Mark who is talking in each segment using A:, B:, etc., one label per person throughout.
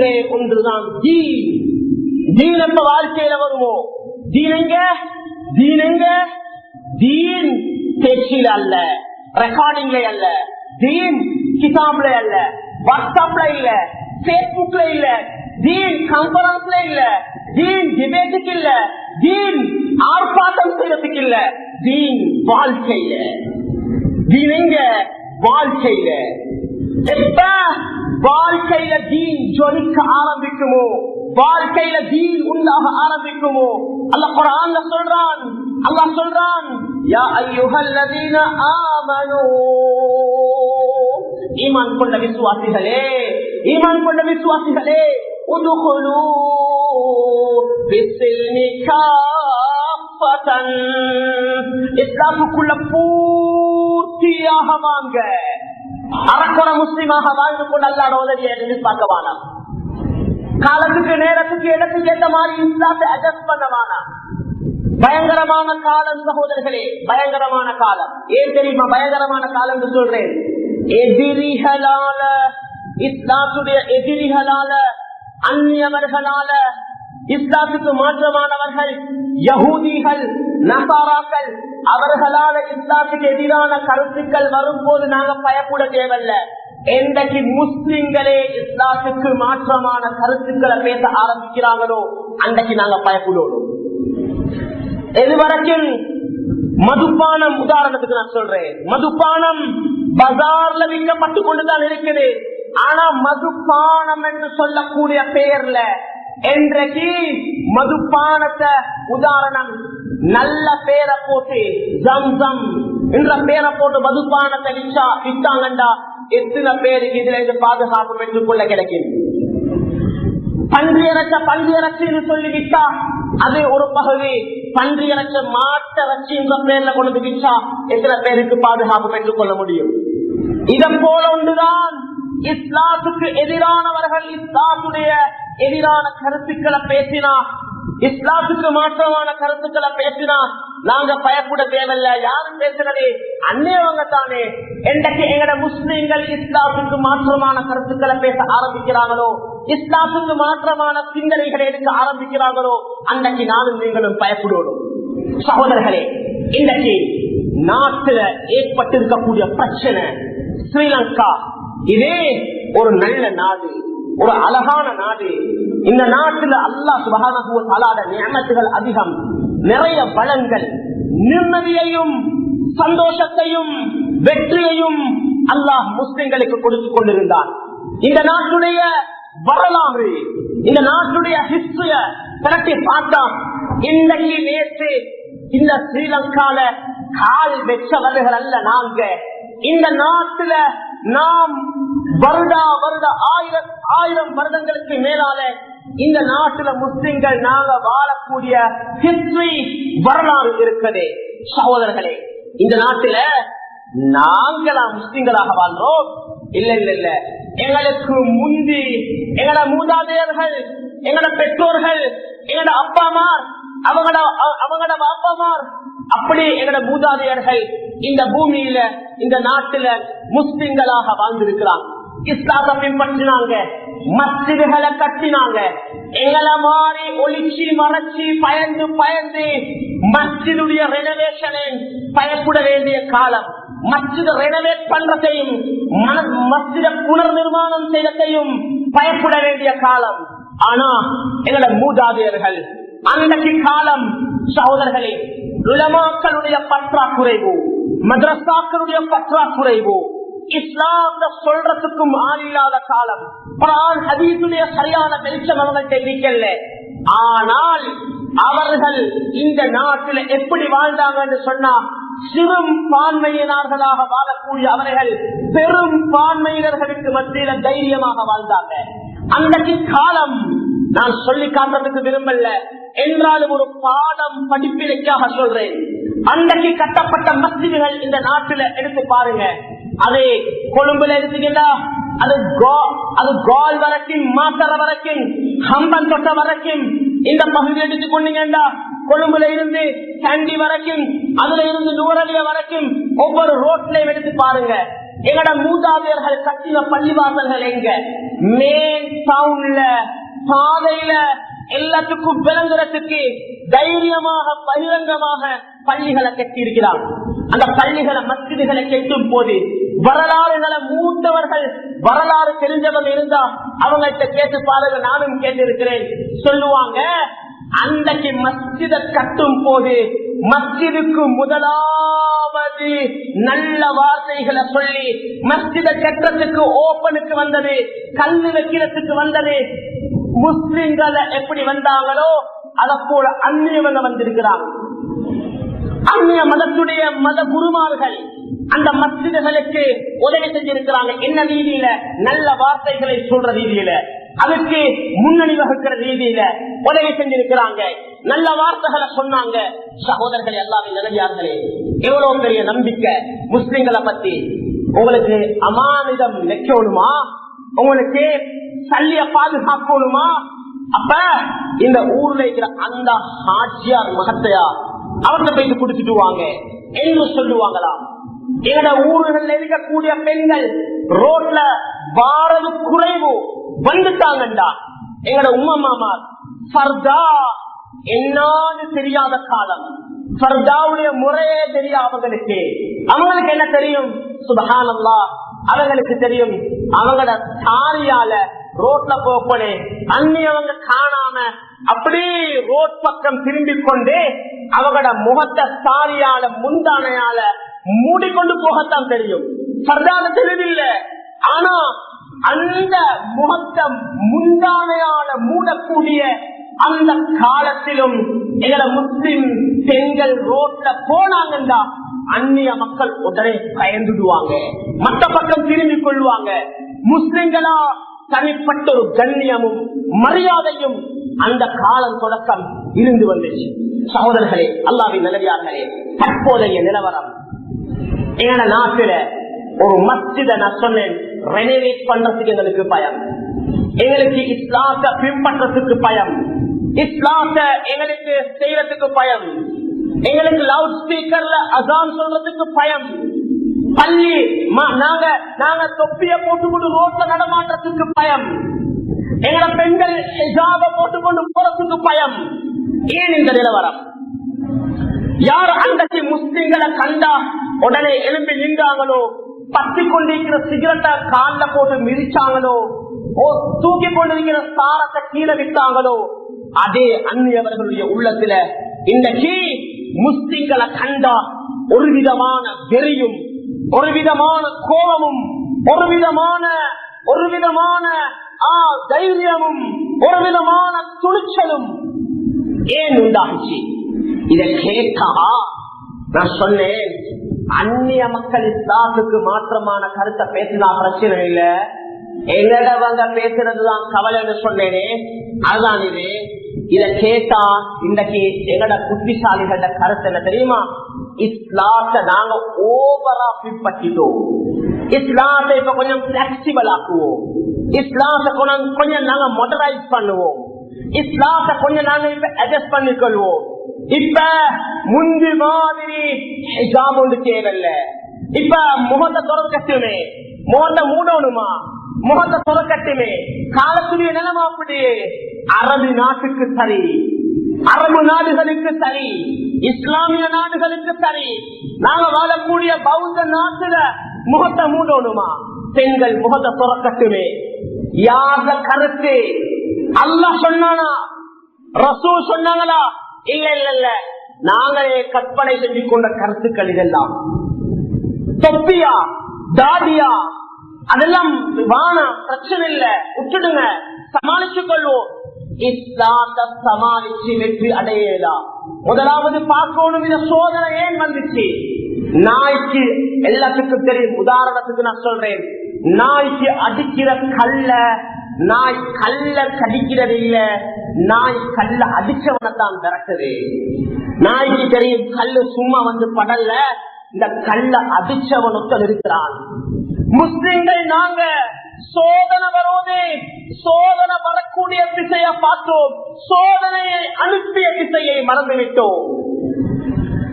A: ஒன்றே ஒன்றுதான். தீன். தீன் எப்ப வாழ்க்கையில வருமோ? தீனங்க தீனங்க தீன் அல்ல. ரெக்கார்டிங்ல அல்ல. தீன் கிதாப்ல அல்ல. வாட்ஸ்அப்ல இல்ல. பேஸ்புக்ல இல்ல. தீன் கான்பரன்ஸ்ல இல்ல. தீன் டிபேட்டுக்கு இல்ல. தீன் ஆர்ப்பாட்டம் செய்யறதுக்கு இல்ல. தீன் வாழ்க்கையில. தீன் எங்க? வாழ்க்கையில. எப்ப வாழ்க்கையில தீன் ஜொலிக்க ஆரம்பிக்குமோ? வாழ்க்கையில தீன் உண்டாக ஆரம்பிக்குமோ? அல்ல குரான் சொல்றான் அல்லாஹ் சொல்றான் ஈமான் கொண்ட விசுவாசிகளே ஈமான் கொண்ட விசுவாசிகளே உதுகுழு பிஸ்ஸில்மி காஃபதன். இஸ்லாமுக்குள்ள பூர்த்தியாக வாங்க. அறக்குற முஸ்லீமாக வாழ்ந்து கொண்டு அல்லாட உதவியை எதிர்பார்க்க வேணாம் காலத்துக்கு நேரத்துக்கு இடத்துக்கு ஏற்ற மாதிரி இஸ்லாத்தை அட்ஜஸ்ட் பண்ண வேணாம் பயங்கரமான காலம் சகோதரர்களே பயங்கரமான காலம். ஏன் தெரியுமா? பயங்கரமான காலம் என்று சொல்றேன். எதிரிகளால இஸ்லாத்துடைய எதிரிகளால அந்நியவர்களால இஸ்லாத்துக்கு மாற்றமானவர்கள் யகூதிகள் நசாராக்கள் அவர்களால இஸ்லாத்துக்கு எதிரான கருத்துக்கள் வரும்போது நாங்க பயப்பட தேவையில்ல. என்றைக்கு முஸ்லிம்களே இஸ்லாத்துக்கு மாற்றமான கருத்துக்களை பேச ஆரம்பிக்கிறாங்களோ அன்றைக்கு நாங்க பயப்படுவோம். எதுவரைக்கும் மதுபானம் உதாரணத்துக்கு நான் சொல்றேன். மதுபானம் பஜார்ல விற்கப்பட்டு கொண்டுதான் இருக்குது. ஆனா மதுபானம் என்று சொல்லக்கூடிய பெயர்ல என்றைக்கு மதுபானத்தை உதாரணம் நல்ல பேரை போட்டு ஜம் ஜம் என்ற பேரை போட்டு மதுபானத்தை விற்றா விட்டாங்கண்டா எத்தனை பேருக்கு இதுல இருந்து பாதுகாப்பு பெற்றுக் கொள்ள கிடைக்கும்? பன்றியரச்ச பன்றியரச்சின்னு சொல்லி விட்டா அது ஒரு பகுதி. பன்றியரச்ச மாட்டரச்சி என்ற பேர்ல கொண்டு விட்டா எத்தனை பேருக்கு பாதுகாப்பு பெற்றுக் கொள்ள முடியும்? இத போல ஒன்றுதான் இஸ்லாத்துக்கு எதிரானவர்கள் இஸ்லாத்துடைய எதிரான கருத்துக்களை பேசினா இஸ்லாத்துக்கு மாற்றமான கருத்துக்களை பேசினா நாங்க பயப்பட தேவையில்ல. யாரும் பேசுறது? அந்நியவங்க தானே என்றைக்கு எங்கட முஸ்லீம்கள் இஸ்லாத்துக்கு மாற்றமான கருத்துக்களை பேச ஆரம்பிக்கிறாங்களோ? இஸ்லாத்துக்கு மாற்றமான சிந்தனைகளை எடுக்க ஆரம்பிக்கிறாங்களோ? அன்றைக்கு நானும் நீங்களும் பயப்படுவோம் சகோதரர்களே இன்றைக்கு நாட்டுல ஏற்பட்டிருக்கக்கூடிய பிரச்சனை ஸ்ரீலங்கா. இதே ஒரு நல்ல நாடு. ஒரு அழகான நாடு. இந்த நாட்டுல அல்லா சுபகான நியமத்துகள் அதிகம். நிறைய வளங்கள் நிம்மதியையும் சந்தோஷத்தையும் வெற்றியையும் அல்லாஹ் முஸ்லிம்களுக்கு கொடுத்து கொண்டிருந்தான் இந்த நாட்டுடைய வரலாறு இந்த நாட்டுடைய ஹிஸ்டரிய திரட்டி பார்த்தா இன்றைக்கு நேற்று இந்த ஸ்ரீலங்கால கால் வெச்சவர்கள் அல்ல நாங்க. இந்த நாட்டுல நாம் வருடா வருட ஆயிரத்தி ஆயிரம் வருடங்களுக்கு மேலால இந்த நாட்டுல முஸ்லிம்கள் நாங்க வாழக்கூடிய ஹிஸ்டரி வரலாறு இருக்குது. சகோதரர்களே இந்த நாட்டுல நாங்களா முஸ்லிம்களாக வாழ்றோம். இல்ல இல்ல இல்ல. எங்களுக்கு முந்தி எங்களோட மூதாதையர்கள் எங்களோட பெற்றோர்கள் எங்களோட அப்பாமார் அவங்களோட அவங்களோட அப்பாமார் அப்படி எங்களோட மூதாதையர்கள் இந்த பூமியில இந்த நாட்டுல முஸ்லிம்களாக வாழ்ந்திருக்கிறாங்க. இஸ்லாத்தை பின்பற்றினாங்க. மஸ்ஜிதுகளை கட்டினாங்க. எங்களை மாறி ஒளிச்சி மறைச்சி பயந்து பயந்து மஸ்ஜிதுடைய ரெனவேஷனை பயப்பட வேண்டிய காலம். மஸ்ஜித ரெனவேட் பண்றதையும் மஸ்ஜித புனர் நிர்மாணம் செய்ததையும் பயப்பட வேண்டிய காலம். ஆனா எங்கள மூதாதையர்கள் அன்றைக்கு காலம் சகோதரர்களே உலமாக்களுடைய பற்றாக்குறைவு மதரசாக்களுடைய பற்றாக்குறைவு இஸ்லாம் சொல்றதுக்கும் ஆள் இல்லாத காலம். குரான் ஹதீசுடைய சரியான வெளிச்சம் அவங்கள்ட்ட இருக்கல ஆனால் அவர்கள் இந்த நாட்டில் எப்படி வாழ்ந்தாங்கன்னு சொன்னா சிறும் பான்மையினர்களாக வாழக்கூடிய அவர்கள் பெரும் பான்மையினர்களுக்கு மத்தியில தைரியமாக வாழ்ந்தாங்க. அன்றைக்கு காலம் நான் சொல்லி காட்டுறதுக்கு விரும்பல. என்றாலும் ஒரு பாடம் படிப்பினைக்காக சொல்றேன். அன்றைக்கு கட்டப்பட்ட மசிதிகள் இந்த நாட்டில எடுத்து பாருங்க. அது கொழும்புல எடுத்துக்கிட்டா அது அது கோல் வரைக்கும் மாத்தர வரைக்கும் ஹம்பன் தொட்ட வரைக்கும் இந்த பகுதி எடுத்துக்கொண்டீங்கடா கொழும்புல இருந்து சண்டி வரைக்கும் அதுல இருந்து நூறலிய வரைக்கும் ஒவ்வொரு ரோட்லையும் எடுத்து பாருங்க. எங்கட மூதாதையர்கள் கட்டின பள்ளிவாசல்கள் எங்க? மெயின் டவுன்ல பாதையில எல்லாத்துக்கும் விளங்குறதுக்கு தைரியமாக பகிரங்கமாக பள்ளிகளை கட்டி இருக்கிறார் அந்த பள்ளிகளை மசிதிகளை கெட்டும் போது வரலாறுகளை மூத்தவர்கள் வரலாறு தெரிஞ்சவங்க இருந்தா அவங்கள்ட்ட கேட்டு பாருங்க நானும் கேட்டிருக்கிறேன். சொல்லுவாங்க அன்றைக்கு மஸ்ஜித கட்டும் போது மஸ்ஜிதுக்கு முதலாவது நல்ல வார்த்தைகளை சொல்லி மஸ்ஜித கட்டுறதுக்கு ஓப்பனுக்கு வந்தது கல்லு வைக்கிறதுக்கு வந்தது. முஸ்லிம்கள் எப்படி வந்தாங்களோ அதை போல அந்நியவங்க வந்திருக்கிறாங்க. அந்நிய மதத்துடைய மத குருமார்கள் அந்த மஸ்ஜிதுகளுக்கு உதவி செஞ்சிருக்கிறாங்க. என்ன ரீதியில? நல்ல வார்த்தைகளை சொல்ற ரீதியில. அதுக்கு முன்னணி வகுக்கிற ரீதியில உதவி செஞ்சிருக்கிறாங்க. நல்ல வார்த்தைகளை சொன்னாங்க. சகோதரர்கள் எல்லாமே நிலவியார்களே எவ்வளவு பெரிய நம்பிக்கை. முஸ்லிம்களை பத்தி. உங்களுக்கு அமானிதம் வைக்கணுமா? உங்களுக்கு சல்லிய பாதுகாக்கணுமா? அப்ப இந்த ஊர்ல இருக்கிற அந்த ஆட்சியார் மகத்தையா? அவர்கிட்ட போயிட்டு குடிச்சிட்டு வாங்க. என்று சொல்லுவாங்களாம். எங்கட ஊர்கள்ல இருக்கக்கூடிய பெண்கள் ரோட்ல வாரது குறைவு வந்துட்டாங்கண்டா. எங்கட உமா மாமா சர்தா என்னன்னு தெரியாத காலம். சர்தாவுடைய முறையே தெரியும் அவங்களுக்கு அவங்களுக்கு என்ன தெரியும்? சுபகானல்லா அவங்களுக்கு தெரியும். அவங்களோட சாரியால ரோட்ல போப்பனே அந்நியவங்க காணாம அப்படி ரோட் பக்கம் திரும்பி கொண்டு அவங்களோட முகத்தை சாரியால முந்தானையால மூடிக்கொண்டு போகத்தான் தெரியும். சர்தான தெளிவில்லை ஆனா அந்த முகத்தை முந்தானையால மூடக்கூடிய அந்த காலத்திலும் எங்கள முஸ்லிம் பெண்கள் ரோட்ல போனாங்கன்னா அந்நிய மக்கள் உடனே பயந்துடுவாங்க. மற்ற பக்கம் திரும்பி கொள்வாங்க. முஸ்லிம்களா தனிப்பட்ட ஒரு கண்ணியமும் மரியாதையும் அந்த காலம் தொடக்கம் இருந்து வந்துச்சு. சகோதரர்களே அல்லாவின் நிலவியார்களே தற்போதைய நிலவரம் எங்களோட நாட்டுல ஒரு மஸ்ஜித நான் சொன்னேன். ரெனோவேட் பண்றதுக்கு எங்களுக்கு பயம். எங்களுக்கு இஸ்லாத்தை பின்பற்றத்துக்கு பயம். இஸ்லாத்தை எங்களுக்கு செய்யறதுக்கு பயம். எங்களுக்கு லவுட் ஸ்பீக்கர்ல அசான் சொல்றதுக்கு பயம். பள்ளி நாங்க நாங்க தொப்பிய போட்டுக்கொண்டு ரோட்ல நடமாட்டத்துக்கு பயம். எங்கள பெண்கள் ஹிஜாப போட்டுக்கொண்டு போறதுக்கு பயம். ஏன் இந்த நிலவரம்? யார் அன்றைக்கு முஸ்லிம்களை கண்டா உடனே எழும்பி நின்றாங்களோ? பத்தி கொண்டிருக்கிற சிகரெட்டை கால்ல போட்டு மிதிச்சாங்களோ? ஓ தூக்கி கொண்டிருக்கிற சாரத்தை கீழே விட்டாங்களோ? அதே அந்நியவர்களுடைய உள்ளத்துல இன்றைக்கு முஸ்லிம்களை கண்டா ஒரு விதமான வெறியும் ஒரு விதமான கோபமும் ஒரு விதமான ஒரு விதமான ஆ, தைரியமும் ஒரு விதமான துணிச்சலும் ஏன் உண்டாச்சு? இதை கேட்டா நான் சொன்னேன். அந்நிய மக்கள் இஸ்லாத்துக்கு மாற்றமான கருத்தை பேசினா பிரச்சனை இல்ல. எங்கடவங்க பேசுறதுதான் கவலைன்னு சொன்னேனே. அதுதான் இது. இத கேட்டா இன்னைக்கு எங்கட புத்திசாலிகள கருத்து என்ன தெரியுமா? இஸ்லாத்தை நாங்க ஓவரா பின்பற்றிட்டோம் இஸ்லாத்தை இப்ப கொஞ்சம் பிளெக்சிபிள் ஆக்குவோம். இஸ்லாத்தை கொஞ்சம் கொஞ்சம் நாங்க மொடரைஸ் பண்ணுவோம். இஸ்லாத்தை கொஞ்சம் நாங்க இப்ப அட்ஜஸ்ட் பண்ணிக்கொள்வோம். இப்ப முந்தி மாதிரி ஹிஜாப் ஒன்று தேவையில்ல. இப்ப முகத்தை தொடக்கட்டுமே முகத்தை மூடணுமா? முகத்தை தொடக்கட்டுமே காலத்துடைய நிலைமை அப்படி. அரபு நாட்டுக்கு சரி அரபு நாடுகளுக்கு சரி இஸ்லாமிய நாடுகளுக்கு சரி நாங்க வாழக்கூடிய பௌத்த நாட்டுல முகத்தை மூடணுமா? பெண்கள் முகத்தை துறக்கட்டுமே யார கருத்து? அல்ல சொன்னானா? ரசூ சொன்னாங்களா? இல்ல இல்ல இல்ல. நாங்களே கற்பனை செஞ்சு கொண்ட கருத்துக்கள் இதெல்லாம். தொப்பியா தாடியா அதெல்லாம் வானம் பிரச்சனை இல்ல. விட்டுடுங்க. சமாளிச்சு கொள்வோம். இஸ்லாத்த சமாளிச்சு வெற்றி அடையலாம் முதலாவது பார்க்கணும். இந்த சோதனை ஏன் வந்துச்சு? நாய்க்கு எல்லாத்துக்கும் தெரியும். உதாரணத்துக்கு நான் சொல்றேன். நாய்க்கு அடிக்கிற கல்ல நாய் கல்ல கடிக்கிறது இல்லை நாய் கல்ல அடிச்சவனை தான் விரட்டுது. நாய்க்கு தெரியும் கல்லு சும்மா வந்து படல இந்த கல்ல அடிச்சவனுக்கு இருக்கிறான். முஸ்லிம்கள் நாங்க சோதனை வருவதே சோதனை வரக்கூடிய திசைய பார்த்தோம். சோதனையை அனுப்பிய திசையை மறந்துவிட்டோம்.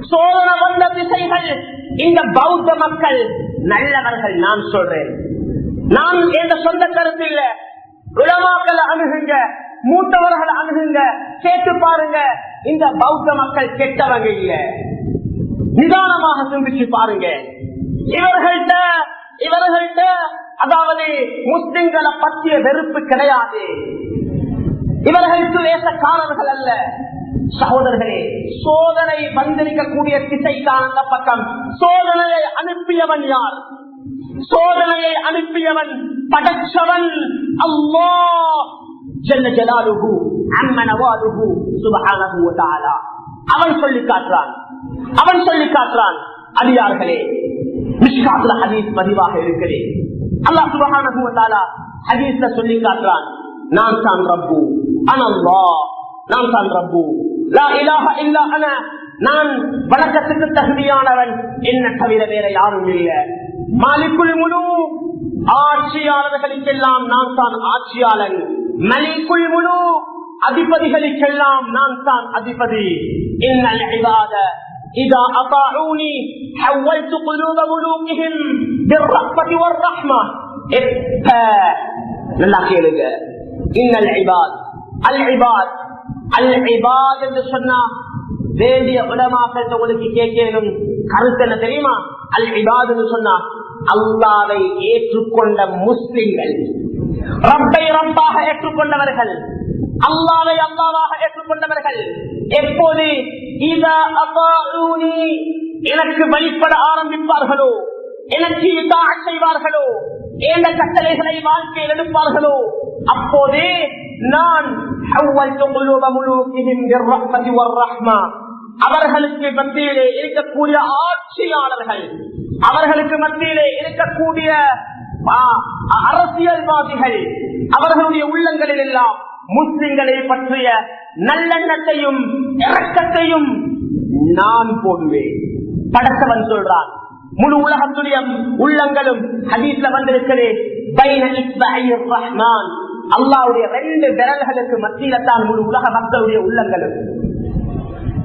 A: சோதனை வந்த திசைகள் இந்த பௌத்த மக்கள் நல்லவர்கள் நான் சொல்றேன். நான் எந்த சொந்த கருத்து இல்ல. உலமாக்களை அணுகுங்க. மூத்தவர்கள் அணுகுங்க கேட்டு பாருங்க. இந்த பௌத்த மக்கள் கெட்டவங்க இல்ல. நிதானமாக சிந்திச்சு பாருங்க. இவர்கள்ட்ட இவர்கள்ட்ட அதாவது முஸ்லிம்களை பற்றிய வெறுப்பு கிடையாது. இவர்களுக்கு வேசக்காரர்கள் அல்ல. சகோதரர்களே சோதனை வந்திருக்கக்கூடிய திசைக்கான அந்த பக்கம். சோதனையை அனுப்பியவன் யார்? சோதனையை அனுப்பியவன் படைச்சவன் அம்மா ஜல்ல ஜலாலுஹு அம்ம நவாலுஹு சுபஹானஹு வ தஆலா அவன் சொல்லி காட்டுறான் அவன் சொல்லி காட்டுறான் அடியார்களே மிஷ்காத்துல ஹதீஸ் பதிவாக இருக்கிறேன் அல்லாஹ் சுபஹானஹு வ தஆலா ஹதீஸ்ல சொல்லி காட்டுறான் நான் தான் ரப்பு அனல்லா நான் தான் ரப்பு லா இலாஹ இல்லா அன நான் வணக்கத்துக்கு தகுதியானவன் என்ன தவிர வேற யாரும் இல்லை மாலிக்குள் முழு ஆட்சியாளர்களுக்கெல்லாம் நான் தான் ஆட்சியாளன் மலிக்குள் முழு அதிபதிகளுக்கெல்லாம் நான் தான் அதிபதி இன்னல் இபாத إذا أطاعوني حولت قلوب ملوكهم بالرحمة والرحمة எப்ப நல்லா கேளுங்க இன்னல் இபாத் அல் இபாத் அல் இபாத் என்று சொன்னா வேண்டிய உலமாக்கள் உங்களுக்கு கேட்கணும் கருத்து என்ன தெரியுமா அல் இபாத் என்று சொன்னா அல்லாவை ஏற்றுக்கொண்ட முஸ்லிம்கள் ரப்பை ரப்பாக ஏற்றுக்கொண்டவர்கள். அல்லாவை அல்லாவாக ஏற்றுக்கொண்டவர்கள். எப்போது? எனக்கு வழிபட ஆரம்பிப்பார்களோ? எனக்கு இதான் செய்வார்களோ? ஏந்த கட்டளைகளை வாழ்க்கையில் எடுப்பார்களோ? அப்போதே நான் அவர்களுக்கு மத்தியிலே இருக்கக்கூடிய ஆட்சியாளர்கள் அவர்களுக்கு மத்தியிலே இருக்கக்கூடிய அரசியல்வாதிகள் அவர்களுடைய உள்ளங்களில் எல்லாம் முஸ்லிம்களை பற்றிய நல்லெண்ணத்தையும் இறக்கத்தையும் நான் போடுவேன். படத்தவன் சொல்றான். முழு உலகத்துடைய உள்ளங்களும் ஹதீஸ்ல வந்திருக்கிறேன் அல்லாவுடைய ரெண்டு விரல்களுக்கு மத்தியில தான் முழு உலக மக்களுடைய உள்ளங்களும்.